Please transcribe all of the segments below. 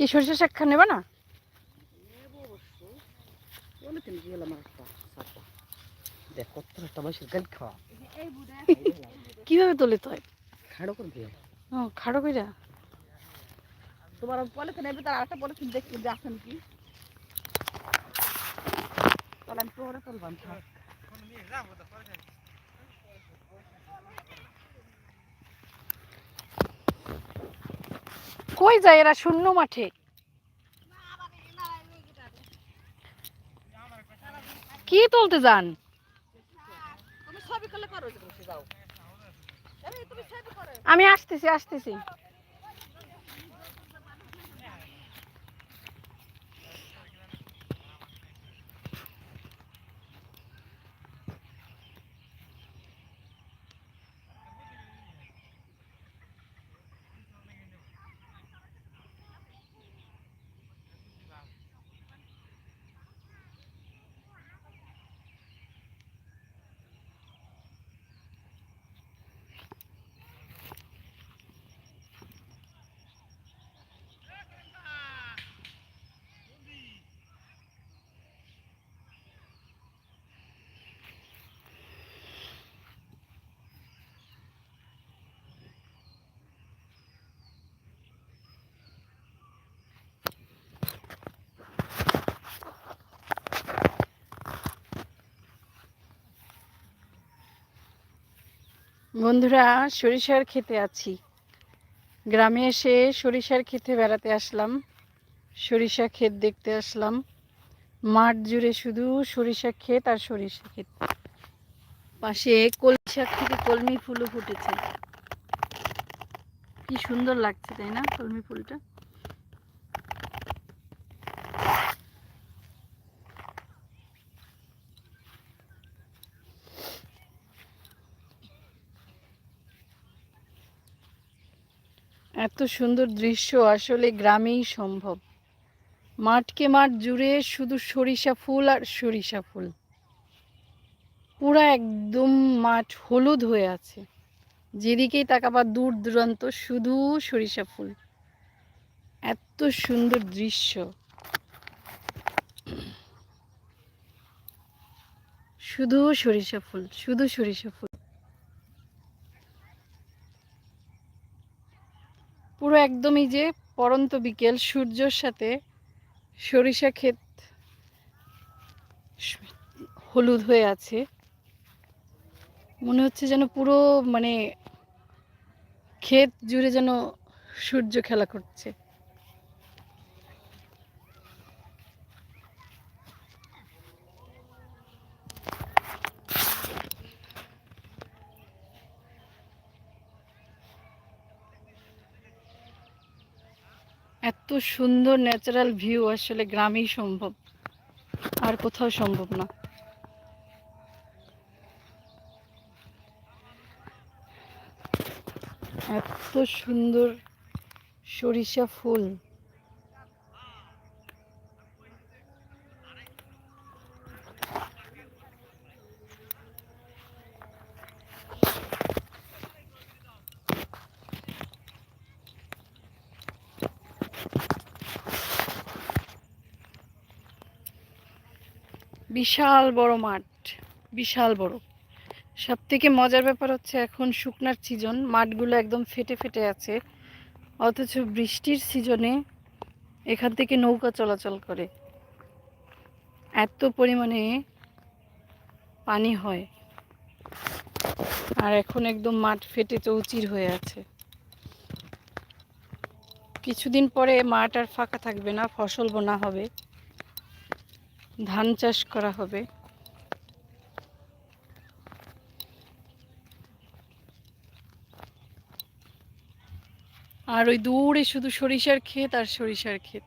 কি সরষে শাক খা নেবা না? দেখ কীভাবে তোলে তো খাড়ো করে তোমার পলিথিন নেবে তার আরেকটা পলিথিন দেখছি যে নাকি তাহলে আমি তোরে তুলবাম কই যায়? এরা শূন্য মাঠে। কি তুলতে যান? আমি আসতেছি আসতেছি। বন্ধুরা, সরিষার খেতে আছি। গ্রামে এসে সরিষার খেতে বেড়াতে আসলাম। সরিষা ক্ষেত দেখতে আসলাম। মাঠ জুড়ে শুধু সরিষা ক্ষেত আর সরিষা ক্ষেত। পাশে কলমি থেকে কলমি ফুলও ফুটেছে। কি সুন্দর লাগছে, তাই না, কলমি ফুলটা? এত সুন্দর দৃশ্য আসলে গ্রামেই সম্ভব। মাঠকে মাঠ জুড়ে শুধু সরিষা ফুল আর সরিষা ফুল। পুরা একদম মাঠ হলুদ হয়ে আছে। যেদিকেই তাকাবা দূর দূরান্ত শুধু সরিষা ফুল। এত সুন্দর দৃশ্য। শুধু সরিষা ফুল, শুধু সরিষা ফুল। পুরো একদমই যে পরন্ত বিকেল, সূর্যর সাথে সরিষা ক্ষেত হলুদ হয়ে আছে। মনে হচ্ছে যেন পুরো মানে ক্ষেত জুড়ে যেন সূর্য খেলা করছে। এত সুন্দর ন্যাচারাল ভিউ আসলে গ্রামেই সম্ভব। আর কোথাও সম্ভব না। এত সুন্দর সরিষা ফুল। বিশাল বড় মাঠ, বিশাল বড়। সব থেকে মজার ব্যাপার হচ্ছে এখন শুকনার সিজন মাঠগুলো একদম ফেটে ফেটে আছে। অথচ বৃষ্টির সিজনে এখান থেকে নৌকা চলাচল করে। এত পরিমাণে পানি হয়। আর এখন একদম মাঠ ফেটে চৌচির হয়ে আছে। কিছুদিন পরে মাঠ আর ফাঁকা থাকবে না, ফসল বোনা হবে। ধান চাষ করা হবে। আর ওই দূরে শুধু সরিষার ক্ষেত আর সরিষার ক্ষেত।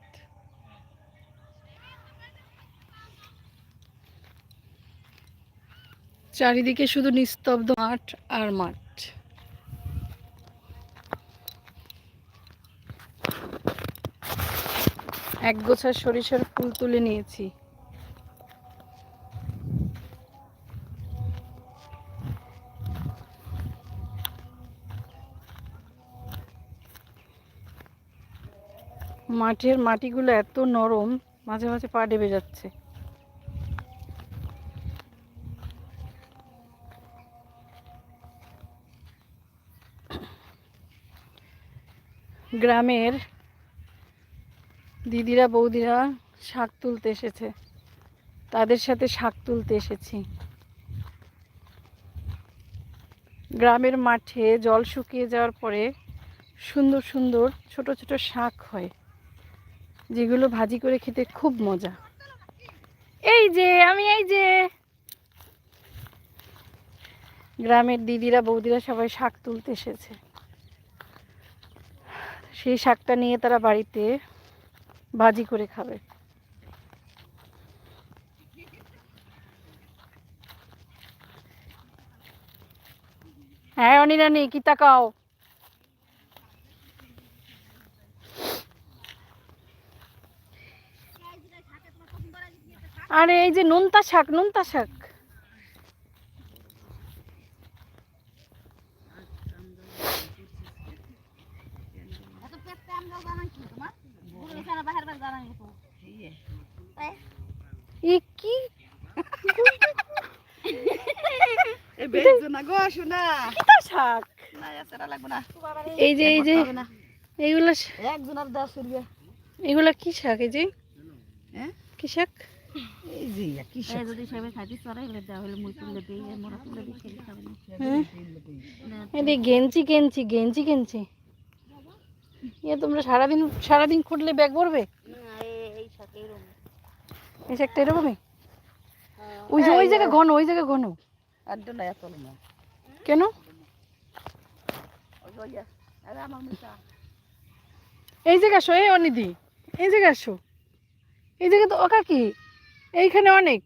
চারিদিকে শুধু নিস্তব্ধ মাঠ আর মাঠ। এক গোছা সরিষার ফুল তুলে নিয়েছি। মাঠের মাটিগুলো এত নরম, মাঝে মাঝে পা ডেবে যাচ্ছে। গ্রামের দিদিরা, বৌদিরা শাক তুলতে এসেছে। তাদের সাথে শাক তুলতে এসেছি। গ্রামের মাঠে জল শুকিয়ে যাওয়ার পরে সুন্দর সুন্দর ছোট ছোট শাক হয়। যেগুলো ভাজি করে খেতে খুব মজা। এই যে, আমি এই যে। গ্রামের দিদিরা, বৌদিরা সবাই শাক তুলতে এসেছে। সেই শাকটা নিয়ে তারা বাড়িতে ভাজি করে খাবে। হ্যাঁ অনিরানি কি তাকাও আরে এই যে নোনতা শাক নোনতা শাক। কি এই বেজো না গো শোনা। কিতা শাক? না এছাড়া লাগবে না। এই যে এই যে এইগুলা এগুলা কি শাক এই যে? হ্যাঁ কি শাক? এই কি এই যদি সবাই খাইতে চড়াইলে দেওয়া হলে মুই তুলে দিই মোরা তুলে দিই খেলে খাবে না। হ্যাঁ? গেঞ্জি গেঞ্জি গেঞ্জি গেঞ্জি। ইয়ে তোমরা সারাদিন সারাদিন খুঁটলে ব্যাগ ভরবে? এই শাকটা এরকমই? ওই যে ওই জায়গা ঘন ওই জায়গা ঘন। কেন? এই জায়গা আসো এই অনিদি এই জায়গা আসো। এই জায়গা তো ওকা কি এইখানে অনেক।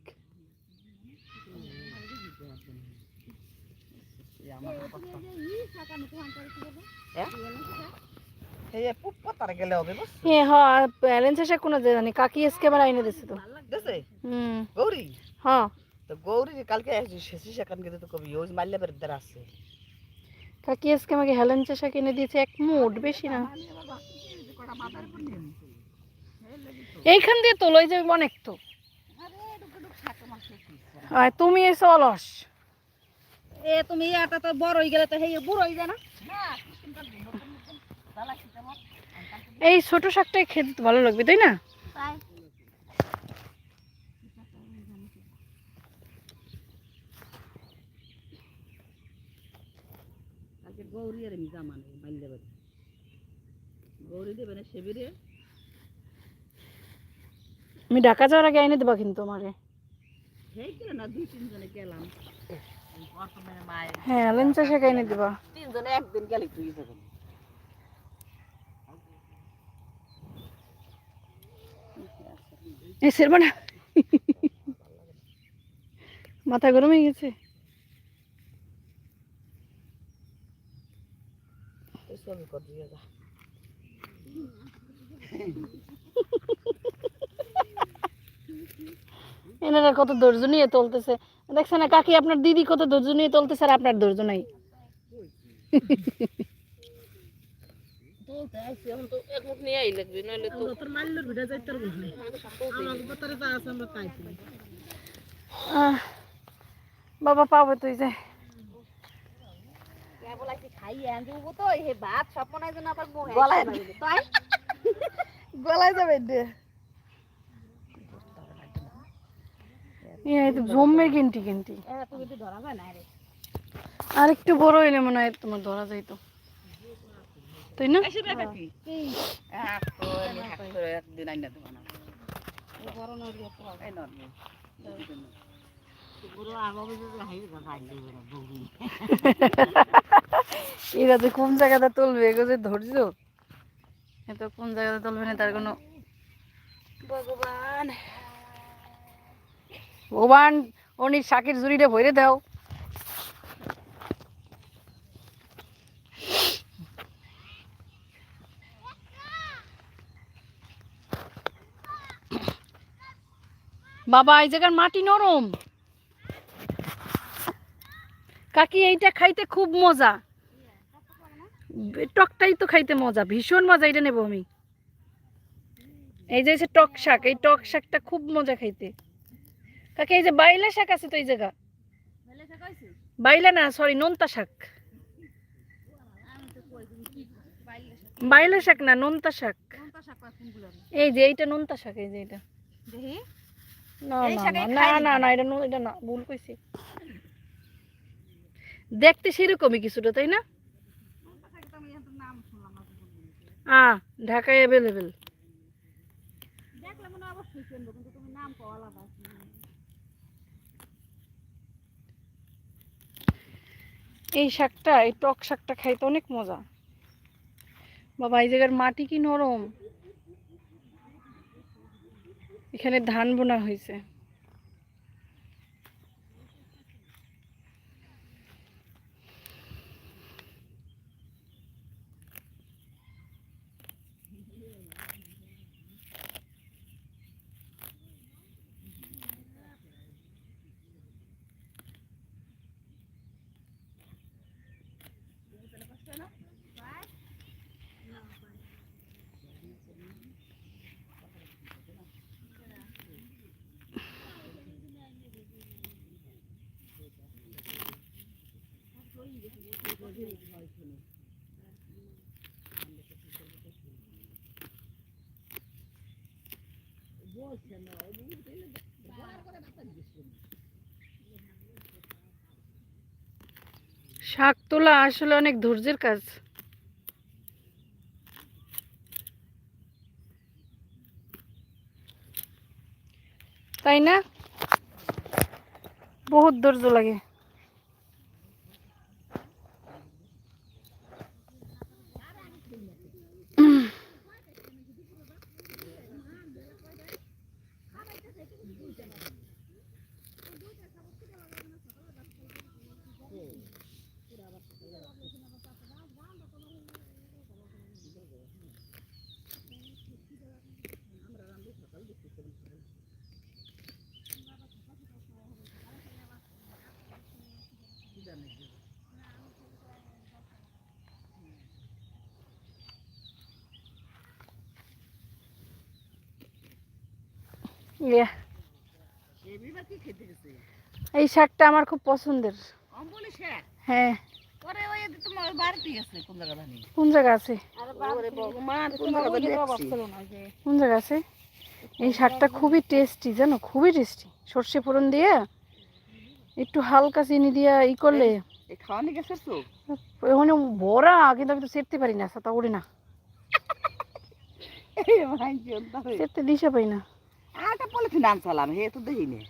কাকি আজকে আবার আইনে দিছে তো। গৌরী? হ্যাঁ তো গৌরী কালকে আসছি শেষি সেখান কিন্তু তো কবি বেরদার আছে। কাকি আজকে আমাকে হেলেন চাষা কিনে দিয়েছে এক মুঠ বেশি না। এইখান দিয়ে তোলো এই যে অনেক তো। আর তুমি এসে অলস। এ তুমি এটা তো বড় হয়ে গেলে তো হেই বুড়ো হয়ে যায় না? এই ছোট শাকটাই খেতে ভালো লাগবে তাই না? তাই। গৌরী আর আমি জামা নেই মাল্য বের গৌরী দেবে না শিবিরে আমি ঢাকা যাওয়ার আগে এনে দেবা কিন্তু আমারে। হ্যাঁ এনে দেবা। তিনজনে একদিন গেলে তুই যাবেন এই সেরবা না। মাথা গরম হয়ে গেছে। তুই ছবি কর দিয়ে যা। এনারা কত ধৈর্য নিয়ে তুলতেছে দেখছেন না কাকি আপনার দিদি কত ধৈর্য নিয়ে তুলতেছে আর আপনার ধৈর্য নাই। বাবা পাবো তুই যে। কে বলাইছি খাইয়ে আন দেবো তো হে ভাত সব মনে যেন আবার মোহে গলায় তাই গলায় যাবে তুমি তো ধরা যায় না আর একটু বড় হইলে মনে হয় তোমার ধরা যাইতো। তাই না? এরা যে কোন জায়গাতে তুলবে? এগো যে ধৈর্য এত কোন জায়গাতে তুলবে না তার কোনো ভগবান। ভগবান, অনির শাকের ঝুড়িটা ভরে দাও। বাবা, এই জায়গার মাটি নরম। কাকি, এইটা খাইতে খুব মজা। টকটাই তো খাইতে মজা, ভীষণ মজা এটা নেব আমি। এই যে টক শাক, এই টক শাকটা খুব মজা খাইতে। কাকে এই যে বাইলা শাক আছে তো এই জায়গা? বাইলা না সরি নোনতা শাক। বাইলে শাক না নোনতা শাক। এই যে এইটা নোনতা শাক এই যে এটা না না না না এটা নো- এটা না ভুল কইছি। দেখতে সেরকমই কিছুটা তাই না। আ ঢাকায় অ্যাভেলেবেল দেখলে মনে হয় অবশ্যই চিনবো কিন্তু তুমি নাম কও আলাদা এই শাকটা, এই টক শাকটা খাইতে অনেক মজা। বাবা, এই জায়গার মাটি কি নরম? এখানে ধান বোনা হয়েছে। শাক তোলা আসলে অনেক ধৈর্যের কাজ। তাই না? বহুত ধৈর্য লাগে। এই শাকটা আমার খুব পছন্দের। হ্যাঁ। কোন জায়গা আছে? কোন জায়গা আছে? এই শাকটা খুবই টেস্টি জানো? খুবই টেস্টি। সর্ষে ফোড়ন দিয়ে একটু হালকা চিনি দিয়ে ই করলে ওখানে বড়া কিন্তু আমি তো সেরতে পারি না তা উড়ি না। সেরতে দিশা পাই না। আটা পলিথিন আনছালাম হে তো দেই নে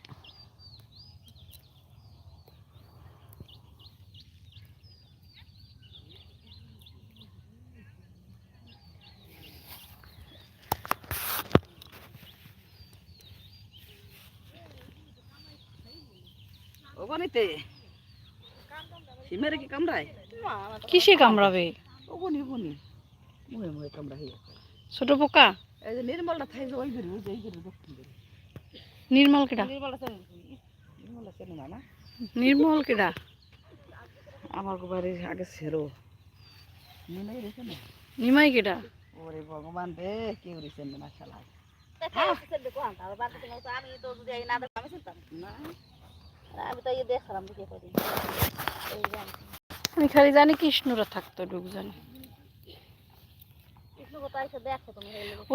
ওখানেতে সিমেরে কি কামড়ায়? কিসে কামড়াবে? ওখানে ওখানে মুহে মুহে কামড়া ছোট পোকা? এই যে নির্মলটা থাই যে ওই বেরি ওই যে এই বেরি দক্ষিণ বেরি নির্মল কেডা নির্মলটা চেনে নির্মলটা চেনে না না নির্মল কেডা আমার বাড়ি আগে ছেড়ো নিমাই রেখে না নিমাই কেডা ওরে ভগবান রে কেউ না আমি তো যদি এই না দেখতাম আমি না তো দেখলাম খালি জানি কৃষ্ণরা থাকতো ঢুক জানি কৃষ্ণ কথা এসে দেখো তুমি এই লোক।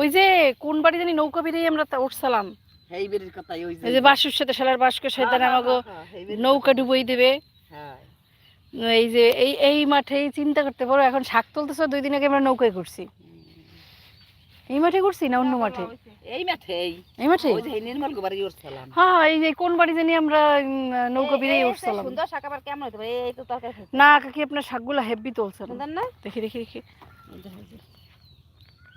ওই যে কোন বাড়ি জানি নৌকা বেরিয়ে আমরা উঠছিলাম এই বেরির কথা ওই এই যে বাসুর সাথে শালার বাসকে সেদিন আমাকে নৌকা ডুবই দেবে। হ্যাঁ। এই যে এই এই মাঠেই চিন্তা করতে পারো এখন শাক তুলতেছো দুই দিন আগে আমরা নৌকায় করছি এই মাঠে করছি না অন্য মাঠে? এই মাঠে এই। মাঠে? ওই যে নির্মল গোবারি উঠছিলাম। হ্যাঁ এই যে কোন বাড়ি জানি আমরা নৌকা এই উঠছিলাম। সুন্দর শাক আবার কেমন হতে পারে? এই তো তরকারি না কাকি আপনার শাকগুলো হেভি তুলছেন সুন্দর না? দেখি দেখি দেখি।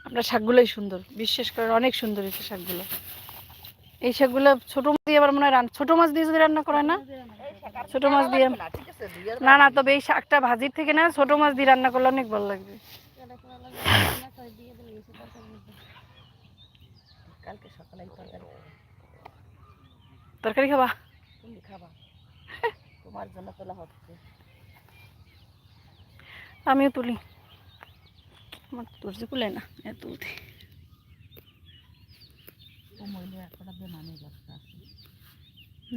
আপনার শাকগুলোই সুন্দর। বিশ্বাস করেন অনেক সুন্দর হয়েছে শাকগুলো। এই শাকগুলো ছোট মাছ দিয়ে আবার মনে হয় ছোট মাছ দিয়ে যদি রান্না করে না? ছোট মাছ দিয়ে না না তবে এই শাকটা ভাজির থেকে না ছোট মাছ দিয়ে রান্না করলে অনেক ভালো লাগবে। তরকারি। খাবা? খাবা। তোমার জন্য তোলা হচ্ছে। আমিও তুলি। আমার কুলে না এ তুলতে। আছে।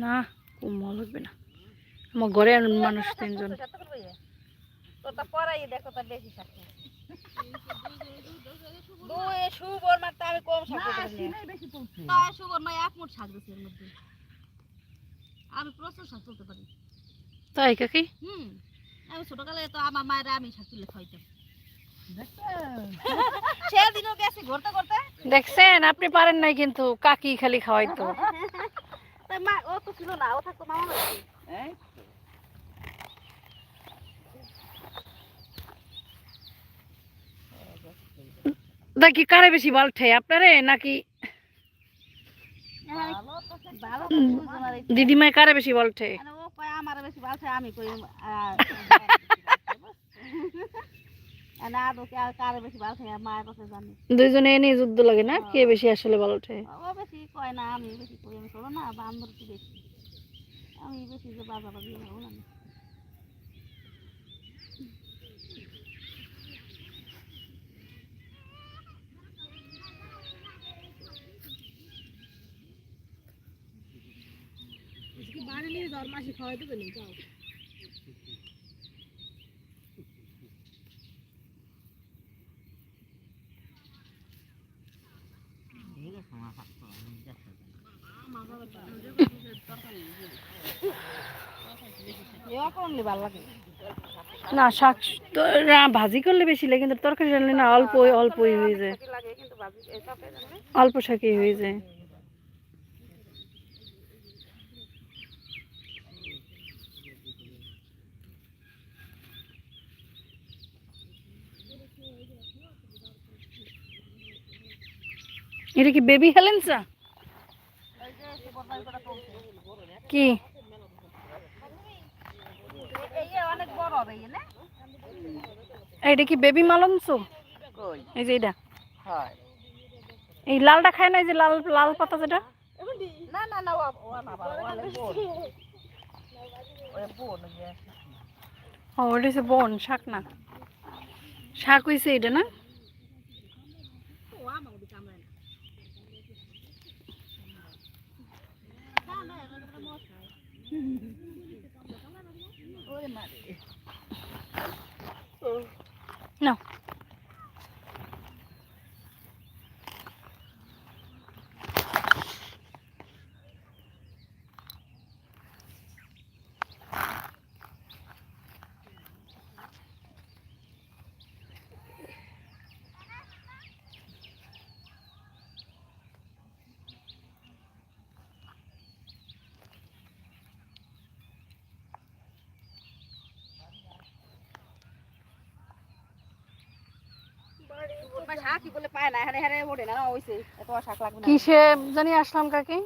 না কুমড়ো লাগবে না। আমার ঘরে মানুষ তিনজন। তোরটা পরাই দেখো তার বেশি শাক দুই সুবর মারতে আমি প্রচুর শাক তুলতে পারি। তাই কাকি? হুম আমি ছোটকালে তো আমার মায়ের আমি শাক তুলে খাইতাম দেখছেন? আপনি পারেন নাই কিন্তু কাকি খালি খাওয়াইতো। তাই মা ও তো ছিল না ও থাকতো মামা দেখি কারে বেশি বাল্টে আপনারে নাকি দিদিমায় কারে বেশি কয় আমার বেশি ভালো চাই আমি কই দুইজনে এনে যুদ্ধ লাগে না? কে বেশি আসলে বাল্টে ও বেশি কয় না আমি বেশি কই আমি করো না বান্দর কি বেশি। আমি বেশি যে বাজা বাজি হব না এও করলে ভালো লাগে না শাক তো না, ভাজি করলে বেশি লাগে কিন্তু তরকারি না অল্প অল্পই হয়ে যায়। অল্প শাকই হয়ে যায়। এটা কি বেবি হেলেন্সা কি? এটা কি বেবি কই? এই যে এটা। এই লালটা খায় না এই যে লাল লাল পাতা যেটা? না না না ও ওটা হচ্ছে বন শাক না। শাক হয়েছে এটা না ও আমার দিকে আমরা না না না এটা মশা ওরে শাক কি বলে পায় না হ্যাঁ হ্যাঁ ওঠে না ওইছে এত শাক লাগবে না। কিসে জানি আসলাম কাকি?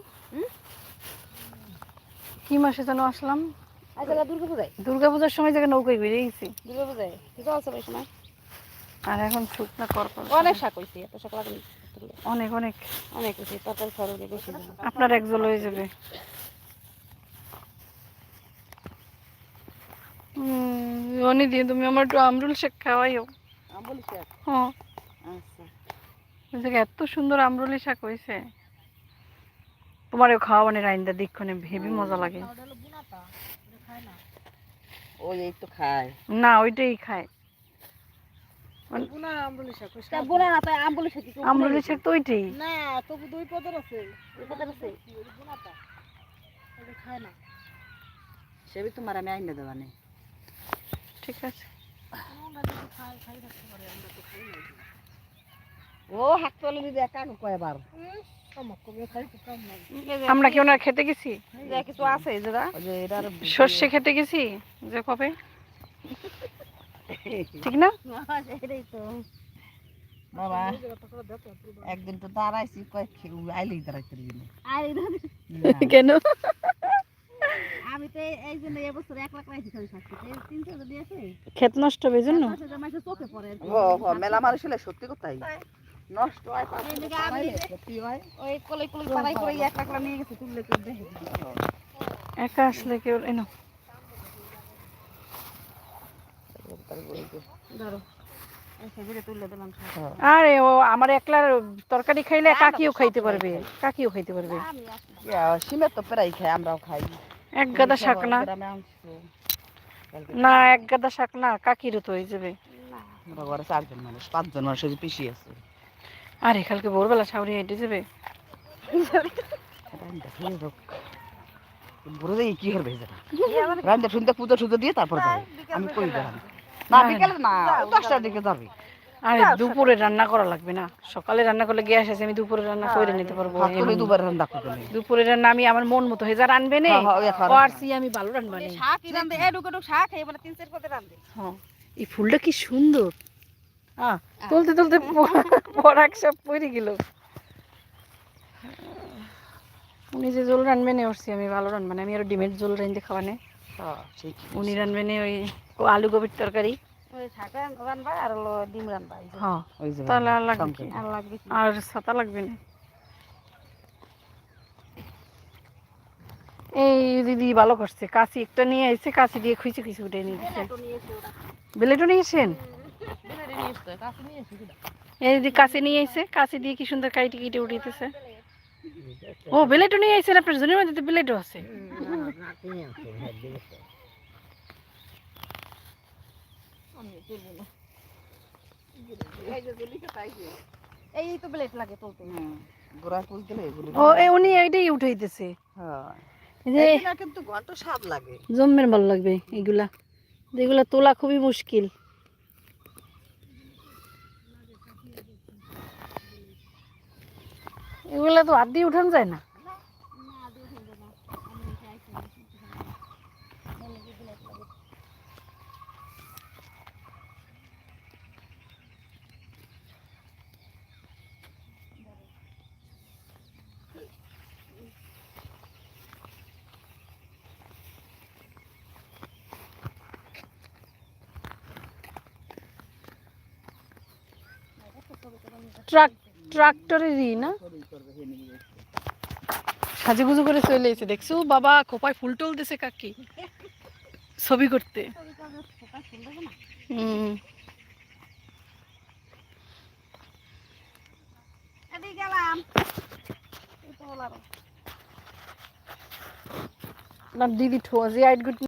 কি মাসে যেন আসলাম? আচ্ছা দুর্গা পূজায়? দুর্গা পূজার সময় জায়গায় নৌকায় বেরিয়ে গেছি। কি চলছে ওই সময়? আর এখন শুকনা করপল অনেক শাক হয়েছে এত শাক লাগবে অনেক অনেক। অনেক তরকারি সরবে বেশি দিন। আপনার একজল হয়ে যাবে। অনেক দিয়ে তুমি আমার একটু আমরুল শেখ খাওয়াইও। আমি বলি স্যার হ্যাঁ। আচ্ছা। এত সুন্দর আমরুলি শাক হয়েছে তোমারও খাওয়া মানে রাইন্দা? দীক্ষণে হেভি মজা লাগে। ওই এই তো খায়। না ওইটাই খায়। না। আমরুলি শাক তো ওইটাই। না তবু দুই পদের আছে। দুই পদের আছে? সেবি তোমার আমি আইনে দেবানে। ঠিক আছে। ও হাত তোলে দিদি একা কয়বার? আমরা কি ওনার খেতে গেছি? যে কিছু আছে সর্ষে খেতে গেছি? যে কবে? ঠিক না? বাবা একদিন তো দাঁড়াইছি কয়েক আইলেই দাঁড়াইতে কেন? আমি তো এই- এই জন্য এবছর এক লাখ রাখছি খালি ক্ষেত নষ্ট হবে জন্য? চোখে পড়ে মেলা মানুষ হলে সত্যি কথাই। নষ্ট হয় হয়। ওই কলাই কলাই পাড়াই করে এক লাখ নিয়ে গেছে তুললে কেউ দেখে একা আসলে কেউ এনো। হ্যাঁ। আরে ও আমার একলার তরকারি খাইলে কাকিও খাইতে পারবে। কাকিও খাইতে পারবে। আমি সিমের তো প্রায় খাই আমরাও খাই। এক গাদা শাক না? না এক গাদা শাক না কাকিরও তো হয়ে যাবে। ঘরে চারজন মানুষ পাঁচজন মানুষ ওই যে পিসি আছে। আরে কালকে ভোরবেলা সাউরি হেঁটে যাবে। রান্দা খেয়ে হোক। বুড়ো দেখি কি করবে যারা শুনতে পুজো সুজো দিয়ে তারপর যাবে। আমি কই দিলাম না বিকেলে না দশটার দিকে যাবে। আরে দুপুরে রান্না করা লাগবে না। সকালে রান্না করলে গ্যাস আছে আমি দুপুরে রান্না করে নিতে পারব। রান্না করতে দুপুরে রান্না আমি আমার মন মতো হয়ে যা রানবে নে। হ্যাঁ, হ্যাঁ, এখন পারছি আমি ভালো রান্না শাক তিন চার পদে হ্যাঁ এই ফুলটা কি সুন্দর। আহ তুলতে তুলতে পরাগ সব পড়ে গেল। উনি যে জল রানবে নে উঠছি আমি ভালো রানবে না আমি আরও ডিমের জল রান্ধে খাওয়ানে হ্যাঁ, উনি রানবে নে ওই আলু গোবির তরকারি। আর। হ্যাঁ ওই যে তাহলে আর লাগবে সঙ্গে। কি? আর লাগবে কি? আর ছাতা লাগবে না। এই দিদি ভালো করছে কাশি একটা নিয়ে এসে কাশি দিয়ে খুঁজে খুঁজে উঠে নিয়ে নিয়েছে নিয়েছেন নিয়ে কাছে নিয়ে এই দিদি কাশি নিয়ে এসে কাশি দিয়ে কি সুন্দর কাইটে কেটে উঠিতেছে ও বেলেটও নিয়ে এসেছেন আপনার জনের মধ্যে তো বেলেটও আছে। আমি তুলবো না। এই তো প্লেট লাগে তুলতে। গোড়া ফুল ও এ উনি এইটাই উঠাইতেছে। হ্যাঁ। এই কিন্তু ঘন্ট লাগে। জম্মের ভালো লাগবে এগুলা। এগুলা তোলা খুবই মুশকিল। এগুলা তো হাত দিয়ে উঠানো যায় না। ট্রাক ট্রাক্টরেরই না। সাজুগুজু করে চলে এসে দেখছ? বাবা কোপায় ফুল টুল দিছে কাকি। ছবি করতে। হুম। দিদি ঠোয়া যে আইট গুড